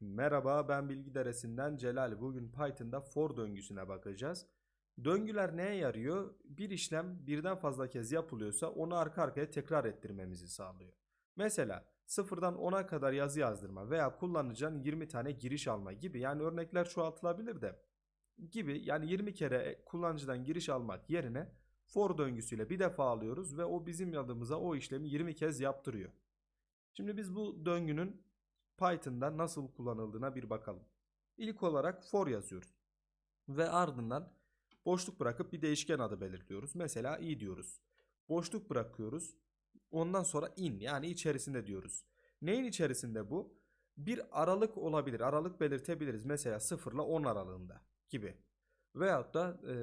Merhaba ben Bilgi Deresi'nden Celal. Bugün Python'da for döngüsüne bakacağız. Döngüler neye yarıyor? Bir işlem birden fazla kez yapılıyorsa onu arka arkaya tekrar ettirmemizi sağlıyor. Mesela sıfırdan 10'a kadar yazı yazdırma veya kullanıcının 20 tane giriş alma gibi yani örnekler çoğaltılabilir de gibi yani 20 kere kullanıcıdan giriş almak yerine for döngüsüyle bir defa alıyoruz ve o bizim adımıza o işlemi 20 kez yaptırıyor. Şimdi biz bu döngünün Python'da nasıl kullanıldığına bir bakalım. İlk olarak for yazıyoruz. Ve ardından boşluk bırakıp bir değişken adı belirliyoruz. Mesela i diyoruz. Boşluk bırakıyoruz. Ondan sonra in yani içerisinde diyoruz. Neyin içerisinde bu? Bir aralık olabilir. Aralık belirtebiliriz. Mesela 0 ile 10 aralığında gibi. Veyahut da e,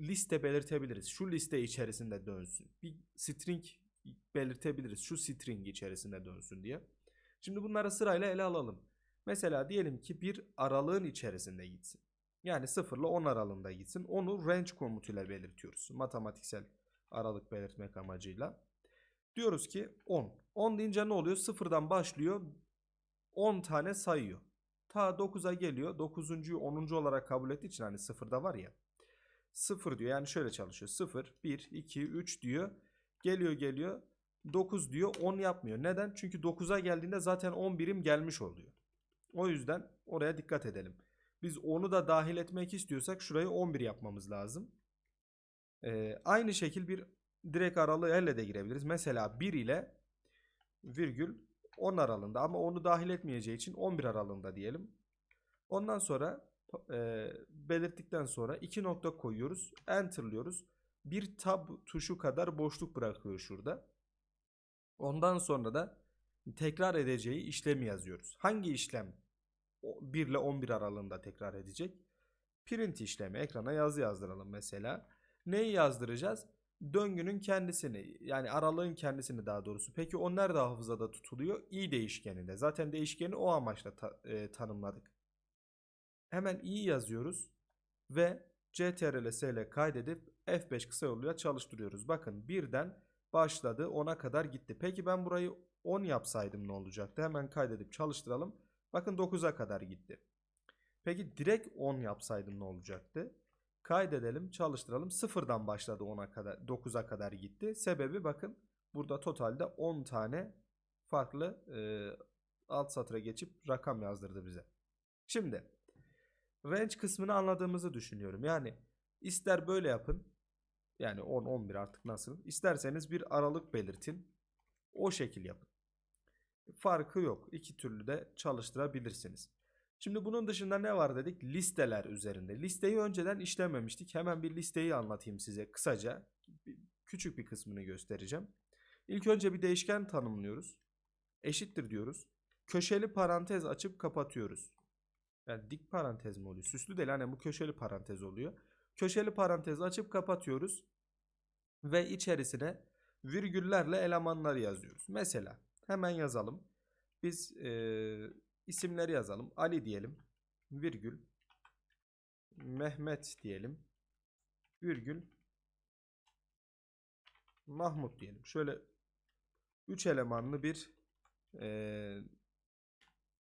liste belirtebiliriz. Şu liste içerisinde dönsün. Bir string belirtebiliriz. Şu string içerisinde dönsün diye. Şimdi bunları sırayla ele alalım. Mesela diyelim ki bir aralığın içerisinde gitsin. Yani 0 ile 10 aralığında gitsin. Onu range komutuyla belirtiyoruz. Matematiksel aralık belirtmek amacıyla. Diyoruz ki 10. 10 deyince ne oluyor? Sıfırdan başlıyor. 10 tane sayıyor. Ta 9'a geliyor. 9'uncuyu 10. olarak kabul ettiği için hani sıfırda var ya. 0 diyor. Yani şöyle çalışıyor. 0, 1, 2, 3 diyor. Geliyor geliyor. 9 diyor 10 yapmıyor. Neden? Çünkü 9'a geldiğinde zaten 10 birim gelmiş oluyor. O yüzden oraya dikkat edelim. Biz onu da dahil etmek istiyorsak şurayı 11 yapmamız lazım. Ee, aynı şekil bir direkt aralığı elle de girebiliriz. Mesela 1 ile virgül 10 aralığında ama onu dahil etmeyeceği için 11 aralığında diyelim. Ondan sonra e, belirttikten sonra 2 nokta koyuyoruz. Enter'lıyoruz. Bir tab tuşu kadar boşluk bırakıyor şurada. Ondan sonra da tekrar edeceği işlemi yazıyoruz. Hangi işlem 1 ile 11 aralığında tekrar edecek? Print işlemi. Ekrana yazı yazdıralım mesela. Neyi yazdıracağız? Döngünün kendisini yani aralığın kendisini daha doğrusu. Peki o nerede hafızada tutuluyor? i değişkeninde. Zaten değişkeni o amaçla ta- e, tanımladık. Hemen i yazıyoruz ve ctrl ile kaydedip F5 kısa yoluyla çalıştırıyoruz. Bakın birden başladı 10'a kadar gitti. Peki ben burayı 10 yapsaydım ne olacaktı? Hemen kaydedip çalıştıralım. Bakın 9'a kadar gitti. Peki direkt 10 yapsaydım ne olacaktı? Kaydedelim, çalıştıralım. Sıfırdan başladı 10'a kadar, 9'a kadar gitti. Sebebi bakın burada totalde 10 tane farklı e, alt satıra geçip rakam yazdırdı bize. Şimdi range kısmını anladığımızı düşünüyorum. Yani ister böyle yapın. Yani 10 11 artık nasıl? İsterseniz bir aralık belirtin. O şekil yapın. Farkı yok. İki türlü de çalıştırabilirsiniz. Şimdi bunun dışında ne var dedik? Listeler üzerinde. Listeyi önceden işlememiştik. Hemen bir listeyi anlatayım size kısaca. Küçük bir kısmını göstereceğim. İlk önce bir değişken tanımlıyoruz. Eşittir diyoruz. Köşeli parantez açıp kapatıyoruz. Yani dik parantez mi oluyor? Süslü değil. Hani bu köşeli parantez oluyor. Köşeli parantez açıp kapatıyoruz. Ve içerisine virgüllerle elemanları yazıyoruz. Mesela hemen yazalım. Biz e, isimleri yazalım. Ali diyelim. Virgül. Mehmet diyelim. Virgül. Mahmut diyelim. Şöyle 3 elemanlı bir e,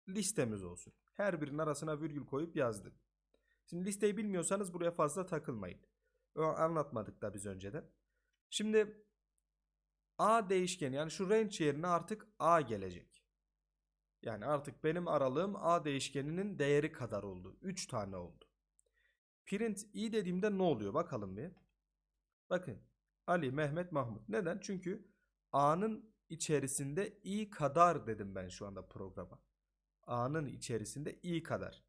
listemiz olsun. Her birinin arasına virgül koyup yazdık. Şimdi listeyi bilmiyorsanız buraya fazla takılmayın. Anlatmadık da biz önceden. Şimdi A değişkeni yani şu range yerine artık A gelecek. Yani artık benim aralığım A değişkeninin değeri kadar oldu. 3 tane oldu. Print i dediğimde ne oluyor? Bakalım bir. Bakın. Ali, Mehmet, Mahmut. Neden? Çünkü A'nın içerisinde i kadar dedim ben şu anda programa. A'nın içerisinde i kadar.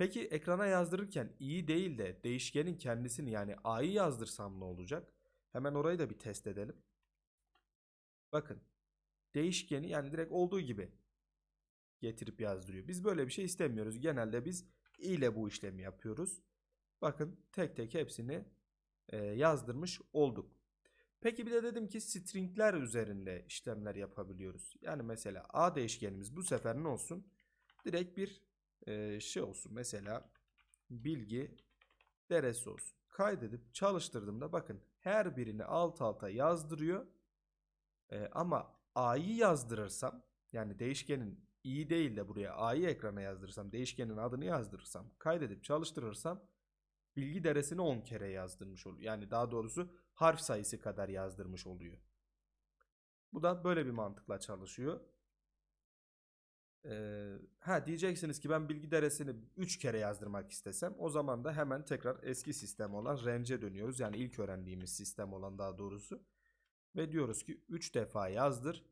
Peki ekrana yazdırırken i değil de değişkenin kendisini yani a'yı yazdırsam ne olacak? Hemen orayı da bir test edelim. Bakın. Değişkeni yani direkt olduğu gibi getirip yazdırıyor. Biz böyle bir şey istemiyoruz. Genelde biz i ile bu işlemi yapıyoruz. Bakın tek tek hepsini e, yazdırmış olduk. Peki bir de dedim ki stringler üzerinde işlemler yapabiliyoruz. Yani mesela a değişkenimiz bu sefer ne olsun? Direkt bir e, şey olsun. Mesela bilgi deresi olsun. Kaydedip çalıştırdığımda bakın her birini alt alta yazdırıyor. E, ama a'yı yazdırırsam yani değişkenin i değil de buraya a'yı ekrana yazdırırsam, değişkenin adını yazdırırsam, kaydedip çalıştırırsam bilgi deresini 10 kere yazdırmış oluyor. Yani daha doğrusu harf sayısı kadar yazdırmış oluyor. Bu da böyle bir mantıkla çalışıyor. Ee, ha diyeceksiniz ki ben bilgi deresini 3 kere yazdırmak istesem o zaman da hemen tekrar eski sistem olan range'e dönüyoruz. Yani ilk öğrendiğimiz sistem olan daha doğrusu. Ve diyoruz ki 3 defa yazdır.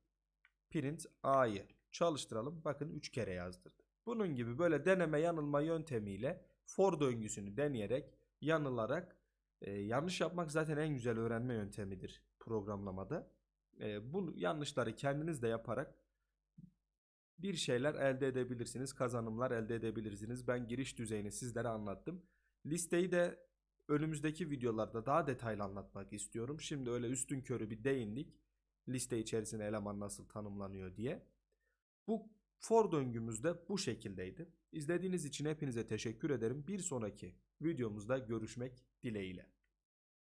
Print A'yı çalıştıralım. Bakın 3 kere yazdırdı. Bunun gibi böyle deneme yanılma yöntemiyle for döngüsünü deneyerek yanılarak e, yanlış yapmak zaten en güzel öğrenme yöntemidir programlamada. E, bu yanlışları kendiniz de yaparak bir şeyler elde edebilirsiniz, kazanımlar elde edebilirsiniz. Ben giriş düzeyini sizlere anlattım. Listeyi de önümüzdeki videolarda daha detaylı anlatmak istiyorum. Şimdi öyle üstün körü bir değindik. Liste içerisine eleman nasıl tanımlanıyor diye. Bu for döngümüz de bu şekildeydi. İzlediğiniz için hepinize teşekkür ederim. Bir sonraki videomuzda görüşmek dileğiyle.